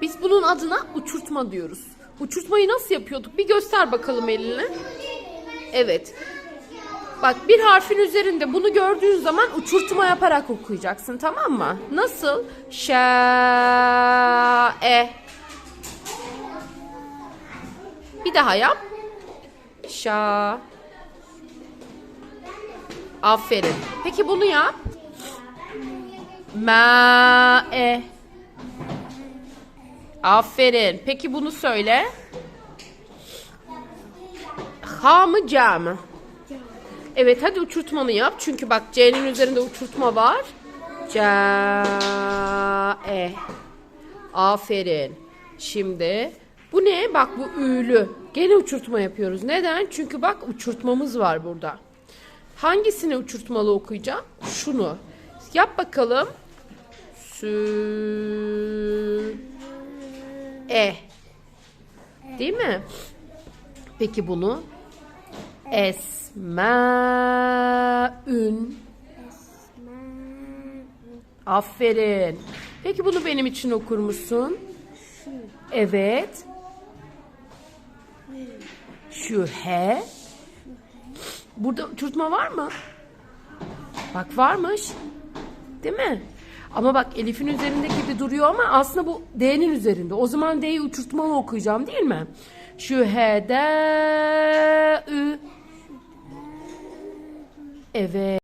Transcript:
Biz bunun adına uçurtma diyoruz. Uçurtmayı nasıl yapıyorduk? Bir göster bakalım elini. Evet. Bak bir harfin üzerinde bunu gördüğün zaman uçurtma yaparak okuyacaksın tamam mı? Nasıl? Şa e. Bir daha yap. Şa. Aferin. Peki bunu yap. Ma e. Aferin. Peki bunu söyle. Ha mı ca mı? Evet hadi uçurtmanı yap. Çünkü bak C'nin üzerinde uçurtma var. Ca e. Aferin. Şimdi bu ne? Bak bu ü'lü. Gene uçurtma yapıyoruz. Neden? Çünkü bak uçurtmamız var burada. Hangisini uçurtmalı okuyacağım? Şunu. Yap bakalım. Sü e. Değil mi? Peki bunu esmaün. Aferin. Peki bunu benim için okur musun? Evet. Şu he. Burada uçurtma var mı? Bak varmış. Değil mi? Ama bak Elif'in üzerinde gibi duruyor ama aslında bu D'nin üzerinde. O zaman D'yi uçurtmalı okuyacağım değil mi? Şu he de ü. Evet.